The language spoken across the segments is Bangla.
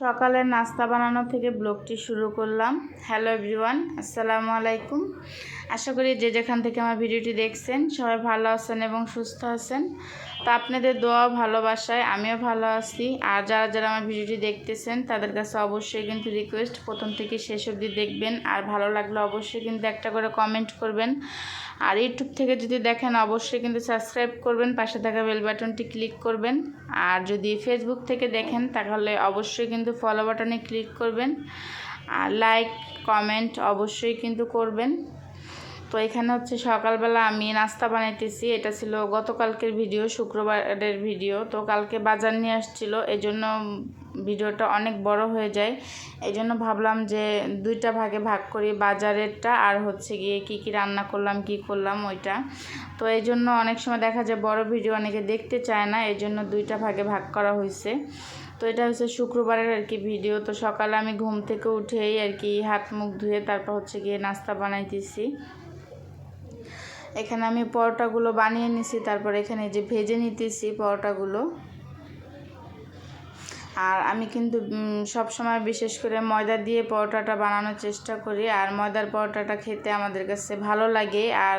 সকালের নাস্তা বানানো থেকে ব্লগটি শুরু করলাম। হ্যালো এভরিওয়ান, আসসালামু আলাইকুম। আশা করি যে যেখান থেকে আমার ভিডিওটি দেখছেন, সবাই ভালো আছেন এবং সুস্থ আছেন। তো আপনাদের দোয়া ভালোবাসায় আমিও ভালো আছি। আর যারা যারা আমার ভিডিওটি দেখতেছেন, তাদের কাছে অবশ্যই কিন্তু রিকোয়েস্ট প্রথম থেকে শেষ অবধি দেখবেন। আর ভালো লাগলে অবশ্যই কিন্তু একটা করে কমেন্ট করবেন। আর ইউটিউব থেকে যদি দেখেন, অবশ্যই কিন্তু সাবস্ক্রাইব করবেন। পাশে থাকা বেল বাটনটি ক্লিক করবেন। আর যদি ফেসবুক থেকে দেখেন, তাহলে অবশ্যই কিন্তু ফলো বাটনে ক্লিক করবেন। আর লাইক কমেন্ট অবশ্যই কিন্তু করবেন। তো এখানে হচ্ছে সকালবেলা আমি নাস্তা বানাইতেছি। এটা ছিল গতকালকের ভিডিও শুক্রবারের ভিডিও তো কালকে বাজার নিয়ে আসছিল। এই জন্য ভিডিওটা অনেক বড় হয়ে যায়। এই জন্য ভাবলাম যে দুইটা ভাগে ভাগ করি, বাজারেরটা আর হচ্ছে গিয়ে কি কি রান্না করলাম, কি করলাম ওইটা। তো এই জন্য অনেক সময় দেখা যায় বড় ভিডিও অনেকে দেখতে চায় না। এই জন্য দুইটা ভাগে ভাগ করা হয়েছে তো এটা হচ্ছে শুক্রবারের আর কি ভিডিও। তো সকালে আমি ঘুম থেকে উঠেই আর কি হাত মুখ ধুয়ে তারপর হচ্ছে গিয়ে নাস্তা বানাইতেছি। এখানে আমি পরোটাগুলো বানিয়ে নিছি, তারপর এখানে যে ভেজে নিতেছি পরোটাগুলো। আর আমি কিন্তু সব সময় বিশেষ করে ময়দা দিয়ে পরোটাটা বানানোর চেষ্টা করি। আর ময়দার পরোটাটা খেতে আমাদের কাছে ভালো লাগে। আর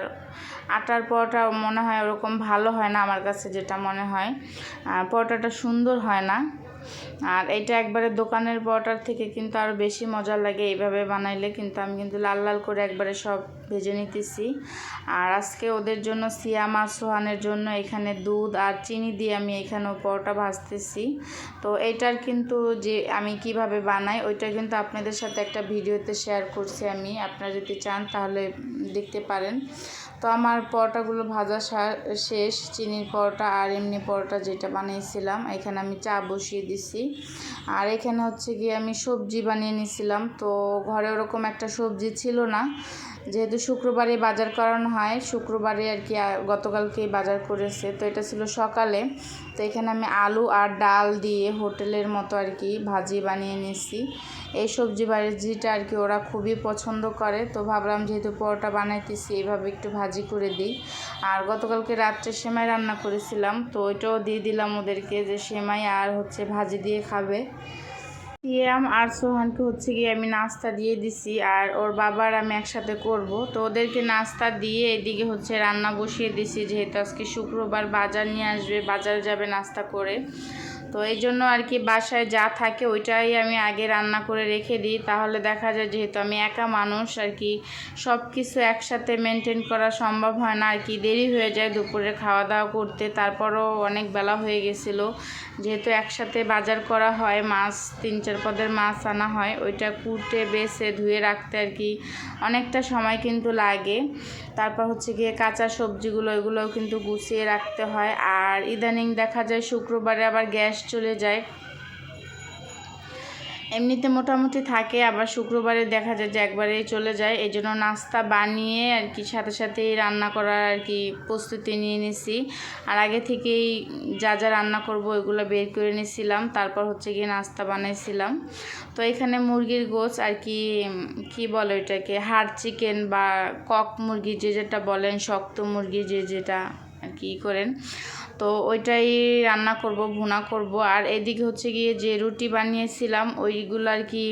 আটার পরোটা মনে হয় ওরকম ভালো হয় না আমার কাছে যেটা মনে হয়। আর পরোটাটা সুন্দর হয় না। আর এটা একবারে দোকানের পরোটার থেকে কিন্তু আরও বেশি মজা লাগে এইভাবে বানাইলে। কিন্তু আমি কিন্তু লাল লাল করে একবারে সব ভেজে নিতেছি। আর আজকে ওদের জন্য সিয়াম আর সোহানের জন্য এখানে দুধ আর চিনি দিয়ে আমি এখানে পরোটা ভাজতেছি। তো এইটার কিন্তু যে আমি কীভাবে বানাই, ওইটা কিন্তু আপনাদের সাথে একটা ভিডিওতে শেয়ার করছি আমি। আপনারা যদি চান তাহলে দেখতে পারেন। তো আমার পরোটাগুলো ভাজা শেষ। চিনির পরোটা আর এমনি পরোটা যেটা বানিয়েছিলাম, এখানে আমি চা বসিয়ে দিছি। আর এখানে হচ্ছে গিয়ে আমি সবজি বানিয়ে নিয়েছিলাম তো ঘরে ওরকম একটা সবজি ছিল না। যেহেতু শুক্রবারে বাজার করানো হয়, শুক্রবারে আর কি গতকালকে বাজার করেছে। তো এটা ছিল সকালে। তো এখানে আমি আলু আর ডাল দিয়ে হোটেলের মতো আর কি ভাজি বানিয়ে নিয়েছি। এই সবজি ভাজিটা আর কি ওরা খুবই পছন্দ করে। তো ভাবলাম যেহেতু পরোটা বানাইতেছি, এইভাবে একটু ভাজি করে দিই। আর গতকালকে রাত্রে সেমাই রান্না করেছিলাম, তো ওইটাও দিয়ে দিলাম ওদেরকে যে সেমাই আর হচ্ছে ভাজি দিয়ে খাবে। সিয়াম আর সোহানকে হচ্ছে গিয়ে আমি নাস্তা দিয়ে দিছি আর ওর বাবার আমি একসাথে করব। তো ওদেরকে নাস্তা দিয়ে এদিকে হচ্ছে রান্না বসিয়ে দিছি, যেহেতু আজকে শুক্রবার বাজার নিয়ে আসবে, বাজার যাবে নাস্তা করে। তো এই জন্য আর কি বাসায় যা থাকে ওইটাই আমি আগে রান্না করে রেখে দিই। তাহলে দেখা যায় যেহেতু আমি একা মানুষ, আর কি সব কিছু একসাথে মেনটেন করা সম্ভব হয় না। আর কি দেরি হয়ে যায় দুপুরে খাওয়া দাওয়া করতে, তারপরও অনেক বেলা হয়ে গেছিল। যেহেতু একসাথে বাজার করা হয়, মাছ, তিন চার পদের মাছ আনা হয়, ওইটা কুটে, বেছে, ধুয়ে রাখতে আর কি অনেকটা সময় কিন্তু লাগে। তারপর হচ্ছে গিয়ে কাঁচা সবজিগুলো এগুলোও কিন্তু গুছিয়ে রাখতে হয়। আর ইদানিং দেখা যায় শুক্রবারে আবার গ্যাস চলে যায়। এমনিতে মোটামুটি থাকে, আবার শুক্রবারে দেখা যায় যে একবারেই চলে যায়। এই জন্য নাস্তা বানিয়ে আর কি সাথে সাথেই রান্না করার আর কি প্রস্তুতি নিয়ে নিছি। আর আগে থেকেই যা যা রান্না করব ওইগুলো বের করে নিয়েছিলাম তারপর হচ্ছে গিয়ে নাস্তা বানাইছিলাম। তো এখানে মুরগির গোছ আর কি কি বলে এটাকে হাড় চিকেন বা কক মুরগি যে যেটা বলেন, শক্ত মুরগি যে যেটা আর কি করেন তো ওইটাই রান্না করব, ভুনা করব। আর এদিকে হচ্ছে গিয়ে যে রুটি বানিয়েছিলাম, ওইগুলো আর কি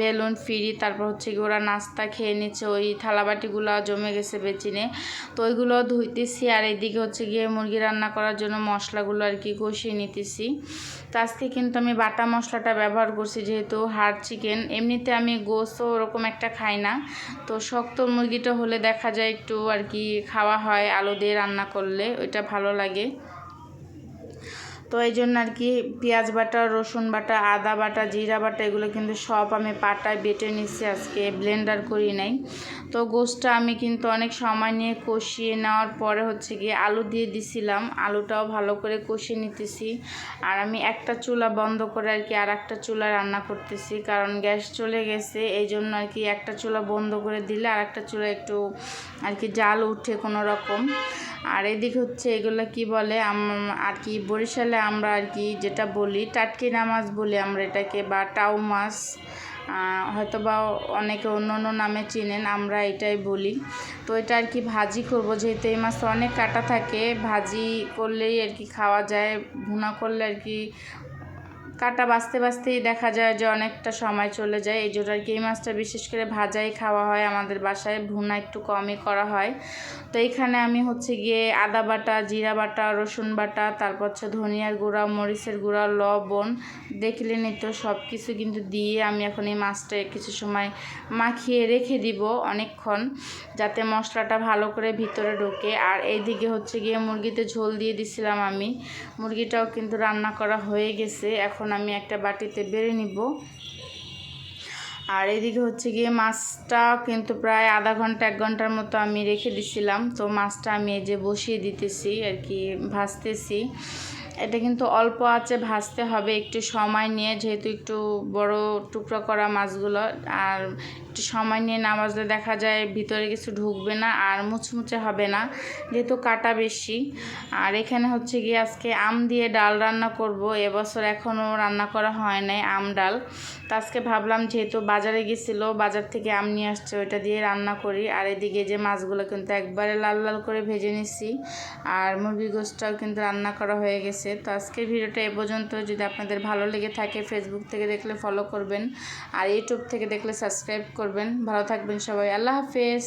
বেলুন, ফিরি, তারপর হচ্ছে গিয়ে ওরা নাস্তা খেয়ে নিচ্ছে, ওই থালাবাটিগুলো জমে গেছে বেচিনে। তো ওইগুলো ধুইতেছি, আর এদিকে হচ্ছে গিয়ে মুরগি রান্না করার জন্য মশলাগুলো আর কি কষিয়ে নিতেছি। তো আজকে কিন্তু আমি বাটা মশলাটা ব্যবহার করছি, যেহেতু হাড় চিকেন। এমনিতে আমি গোসও ওরকম একটা খাই না। তো শক্ত মুরগিটা হলে দেখা যায় একটু আর কি খাওয়া হয় আলু দিয়ে রান্না করলে, ওইটা ভালো লাগে। তো এই জন্য আর কি পেঁয়াজ বাটা, রসুন বাটা, আদা বাটা, জিরা বাটা, এগুলো কিন্তু সব আমি পাটায় বেটে নিচ্ছি আজকে ব্লেন্ডার করি নাই। তো গোষ্ঠটা আমি কিন্তু অনেক সময় নিয়ে কষিয়ে নেওয়ার পরে হচ্ছে গিয়ে আলু দিয়ে দিছিলাম। আলুটাও ভালো করে কষিয়ে নিতেছি। আর আমি একটা চুলা বন্ধ করে আর কি আর একটা চুলা রান্না করতেছি। কারণ গ্যাস চলে গেছে, এই জন্য আর কি একটা চুলা বন্ধ করে দিলে আর একটা চুলা একটু আর কি জাল উঠে কোনো রকম। আর এদিক হচ্ছে এগুলো কি বলে আর কি বরিশালে আমরা আর কি যেটা বলি, টাটকি নামাজ বলি আমরা এটাকে, বা টাউ মাছ হয়তো বা অনেকে অন্য অন্য নামে চিনেন, আমরা এটাই বলি। তো এটা আর কি ভাজি করব, যেহেতু এই মাছটা অনেক কাটা থাকে, ভাজি করলেই আর কি খাওয়া যায়, ভুনা করলে আর কি কাটা বাঁচতে বাঁচতেই দেখা যায় যে অনেকটা সময় চলে যায়। এই আর কি মাছটা বিশেষ করে ভাজাই খাওয়া হয় আমাদের বাসায়, ভুনা একটু কমই করা হয়। তো এইখানে আমি হচ্ছে গিয়ে আদা বাটা, জিরা বাটা, রসুন বাটা, তারপর হচ্ছে ধনিয়ার গুঁড়া, মরিচের গুঁড়া, লবণ দেখলেনই তো সব কিছু কিন্তু দিয়ে আমি এখন এই মাছটা কিছু সময় মাখিয়ে রেখে দিব অনেকক্ষণ, যাতে মশলাটা ভালো করে ভিতরে ঢোকে। আর এইদিকে হচ্ছে গিয়ে মুরগিতে ঝোল দিয়ে দিছিলাম আমি। মুরগিটাও কিন্তু রান্না করা হয়ে গেছে। এখন আমি একটা বাটিতে বেড়ে নিব। আর এদিকে হচ্ছে গিয়ে মাছটা কিন্তু প্রায় আধা ঘণ্টা, এক ঘণ্টার মতো আমি রেখে দিছিলাম। তো মাছটা আমি এই যে বসিয়ে দিতেছি আর কি, ভাজতেছি। এটা কিন্তু অল্প আছে, ভাজতে হবে, একটু সময় নিয়ে, যেহেতু একটু বড় টুকরো করা মাছগুলো, আর একটু সময় নিয়ে না ভাজলে দেখা যায় ভিতরে কিছু ঢুকবে না আর মুচমুচে হবে না, যেহেতু কাটা বেশি। আর এখানে হচ্ছে গিয়ে আজকে আম দিয়ে ডাল রান্না করব, এবছর এখনও রান্না করা হয় নাই আম, ডাল। তো আজকে ভাবলাম যেহেতু বাজারে গেছিল, বাজার থেকে আম নিয়ে আসছে, ওইটা দিয়ে রান্না করি। আর এদিকে যে মাছগুলো কিন্তু একবারে লাল লাল করে ভেজে নিছি, আর মুরগি গোষ্ঠটাও কিন্তু রান্না করা হয়ে গেছে। তো আজকের ভিডিওটা এ পর্যন্ত। যদি আপনাদের ভালো লেগে থাকে ফেসবুক থেকে দেখলে ফলো করবেন। আর ইউটিউব থেকে দেখলে সাবস্ক্রাইব করবেন। ভালো থাকবেন সবাই। আল্লাহ হাফেজ।